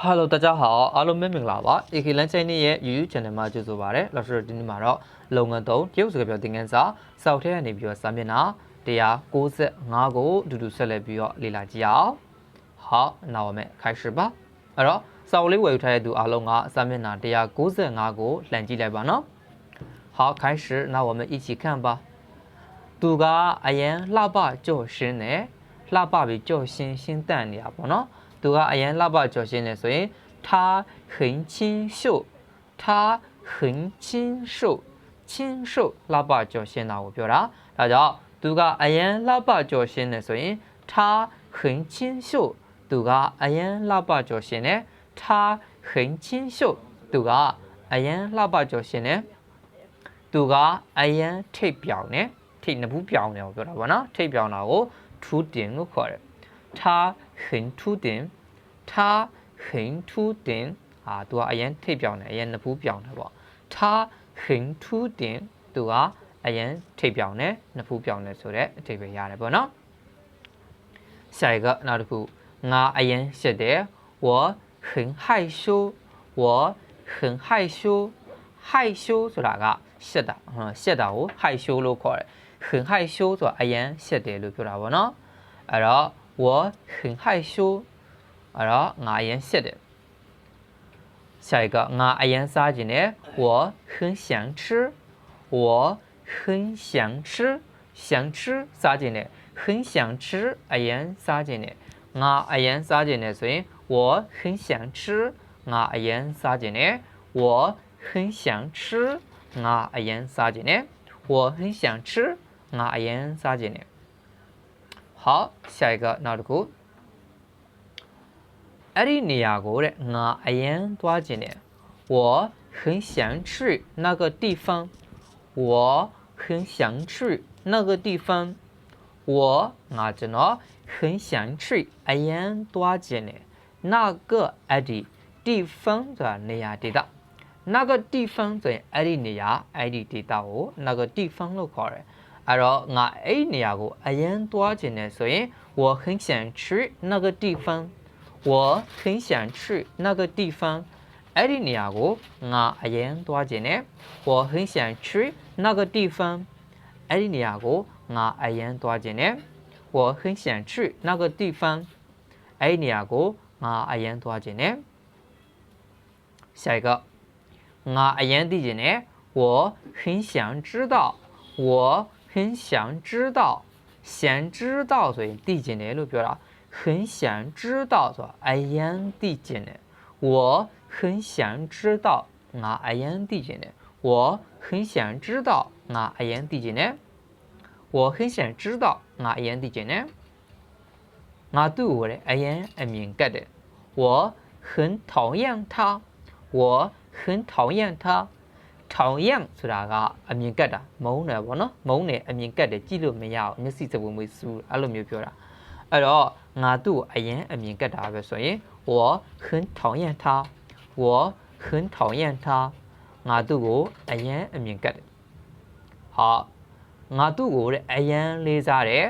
哈喽，大家好，အားလုံးမင်္ဂလာပါ။ AK လမ်းချိုင်းနေရဲ့ YouTube channel မှာကြိုဆိုပါရစေ။လောက်ဆိုဒီနေ့မှာတော့လုံငန်းသုံးတရုတ်စကားပြောသင်ခန်းစာစောက်ထဲကနေပြီးတော့စာမျက်နှာ195ကိုအတူတူဆက်လက်ပြီးတော့လေ့လာကြည့်အောင်။好，那我们开始吧။အဲ့တော့စာအုပ်လေးဝယ်ယူထားတဲ့သူအားလုံးကစာမျက်နှာ195ကိုလှန်ကြည့်လိုက်ပါနော်။好，开始，那我们一起看吧。သူကအရင်လှပကြော့ရှင်းတယ်လှပပြီးကြော့ရှင်းရှင်းတန့်နေတာပေါ့နော် သူကအရင်လှပကြော့ရှင်းတယ်ဆိုရင်他很清秀他很清秀清秀လှပကြော့ရှင်းတာကိုပြောတာဒါကြောင့်သူကအရင်လှပကြော့ရှင်းတယ်ဆိုရင်他很清秀သူကအရင်လှပကြော့ရှင်းတယ်他很清秀သူကအရင်လှပကြော့ရှင်းတယ်သူကအရင်ထိပ်ပြောင်တယ်ထိပ်နှစ်ဘူးပြောင်းတယ်ကိုပြောတာပေါ့နော်ထိပ်ပြောင်းတာကိုထူးတင်လို့ခေါ်တယ် 他很ထူးတင်他很ထူးတင်အာသူကအရင်ထိပ်ပြောင်းတယ်အရင်နှစ်ဘူးပြောင်းတယ်ပေါ့他很ထူးတင်သူကအရင်ထိပ်ပြောင်းတယ်နှစ်ဘူးပြောင်းတယ်ဆိုတဲ့အဓိပ္ပာယ်ရတယ်ပေါ့နော်下一个နောက်တစ်ခုငါအရင်ရှက်တယ်我很害羞我很害羞害羞ဆိုတာကရှက်တာဟမ်ရှက်တာကို害羞လို့ခေါ်တယ်很害羞ဆိုတာအရင်ရှက်တယ်လို့ပြောတာပေါ့နော်အဲ့တော့ 我很害羞，然后我演写的。下一个，我演啥子呢？我很想吃，我很想吃，想吃啥子呢？很想吃，我演啥子呢？我演啥子呢？所以我很想吃，我演啥子呢？我很想吃，我演啥子呢？我很想吃，我演啥子呢？ ခြင်းတယ်好下一个နောက်တစ်ခုအဲ့ဒီနေရာကိုတဲ့ငါအရင်သွားခြင်းတယ်我很想去那个地方我很想去那个地方我ငါကျွန်တော်很想去အရင်သွားခြင်းတယ်那个အဲ့ဒီ地方ဆိုတာနေရာဒေသ那个地方ဆိုရင်အဲ့ဒီနေရာအဲ့ဒီဒေသကို那个地方လို့ခေါ်တယ် အဲ့တော့ငါအဲ့ဒီနေရာကိုအရင်သွားခြင်းတယ်ဆိုရင်我很想去那个地方我很想去那个地方အဲ့ဒီနေရာကိုငါအရင်သွားခြင်းနဲ့我很想去那个地方အဲ့ဒီနေရာကိုငါအရင်သွားခြင်းနဲ့我很想去那个地方အဲ့ဒီနေရာကိုငါအရင်သွားခြင်းနဲ့下一个ငါအရင်သိခြင်းနဲ့我很想知道我 很想知道想知道所以第几年就表达很想知道说哎呀第几年我很想知道啊哎呀第几年我很想知道啊哎呀第几年我很想知道啊哎呀第几年我对我的哎呀哎敏感的我很讨厌他我很讨厌他 ထောင်ရန့်ဆိုတာကအမြင်ကတ်တာမုန်းတယ်ဗောနော်မုန်းတယ်အမြင်ကတ်တယ်ကြည့်လို့မရအောင်မျက်စိစပွေးမွေးစူးအဲ့လိုမျိုးပြောတာအဲ့တော့ငါသူ့ကိုအရင်အမြင်ကတ်တာပဲဆိုရင်我很讨厌他我很讨厌他ငါသူ့ကိုအရင်အမြင်ကတ်တယ်ဟာငါသူ့ကိုတဲ့အရင်လေးစားတယ်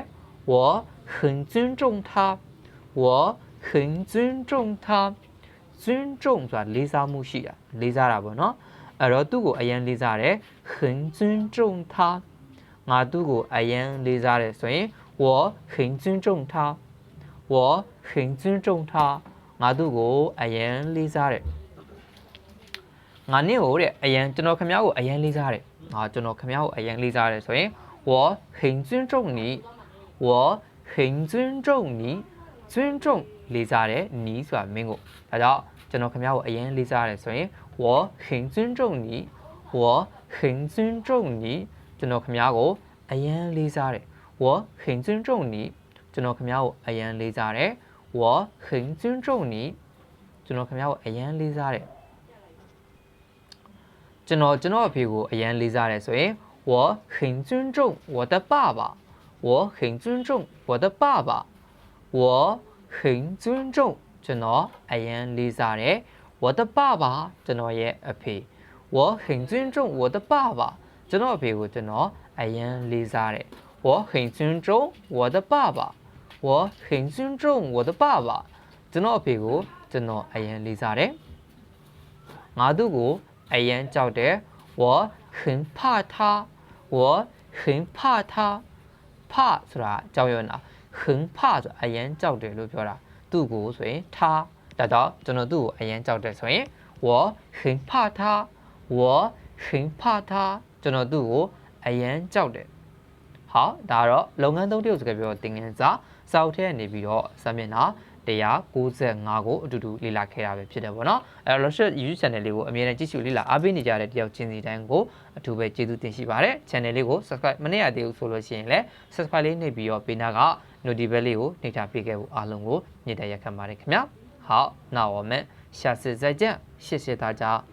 我很尊重他我很尊重他尊重ဆိုတာလေးစားမှုရှိတာလေးစားတာပေါ့နော် အဲ့တော့သူ့ကိုအရင်လေးစားတယ်很尊重他ငါသူ့ကိုအရင်လေးစားတယ်ဆိုရင်我很尊重他我很尊重他ငါသူ့ကိုအရင်လေးစားတယ်ငါနင့်ကိုတဲ့အရင်ကျွန်တော်ခင်ဗျားကိုအရင်လေးစားတယ်ငါကျွန်တော်ခင်ဗျားကိုအရင်လေးစားတယ်ဆိုရင်我很尊重你我很尊重你尊重လေးစားတယ်နီးဆိုတာမင်းကိုဒါကြောင့်ကျွန်တော်ခင်ဗျားကိုအရင်လေးစားရတယ်ဆိုရင် 我很尊重你我很尊重你ကျွန်တော်ခင်ဗျားကိုအရင်လေးစားတယ်我很尊重你ကျွန်တော်ခင်ဗျားကိုအရင်လေးစားတယ်我很尊重你ကျွန်တော်ခင်ဗျားကိုအရင်လေးစားတယ်ကျွန်တော်ကျွန်တော်အဖေကိုအရင်လေးစားတယ်ဆိုရင်我很尊重我的爸爸我很尊重我的爸爸我很尊重ကျွန်တော်အရင်လေးစားတယ် 我的爸爸ကျွန်တော်ရဲ့အဖေ我很尊重我的爸爸ကျွန်တော်အဖေကိုကျွန်တော်အရင်လေးစားတယ်我很尊重我的爸爸我很尊重我的爸爸ကျွန်တော်အဖေကို ကျွန်တော်အရင်လေးစားတယ်ငါသူ့ကိုအရင်ကြောက်တယ်我很怕他我很怕他怕ဆိုတာကြောက်ရွံ့တာ很怕ဆိုတာအရင်ကြောက်တယ်လို့ပြောတာသူ့ကိုဆိုရင်他 ဒါကြောင့်ကျွန်တော်သူ့ကိုအရင်ကြောက်တယ်ဆိုရင်ဝခင်ဖာတာဝခင်ဖာတာကျွန်တော်သူ့ကိုအရင်ကြောက်တယ်ဟောဒါတော့လုပ်ငန်းသုံးတရုတ်စကားပြောတင်ငန်းစာစောက်ထဲနေပြီးတော့စာမျက်နှာ195ကိုအတူတူလေ့လာခဲ့တာပဲဖြစ်တယ်ပေါ့နော်အဲ့တော့ Russia YouTube channel လေးကိုအမြဲတမ်းကြည့်ရှုလေ့လာအားပေးနေကြတဲ့တယောက်ချင်းစီတိုင်းကိုအထူးပဲကျေးဇူးတင်ရှိပါတယ် channel လေးကို subscribe မနေ့ကတည်းကဆိုလို့ရှိရင်လည်း subscribe လေးနှိပ်ပြီးတော့ပေးနာက notification လေးကိုနှိပ်ထားပေးခဲ့ဖို့အားလုံးကိုညှိတက်ရက်ခံပါတယ်ခင်ဗျာ 好那我们下次再见谢谢大家。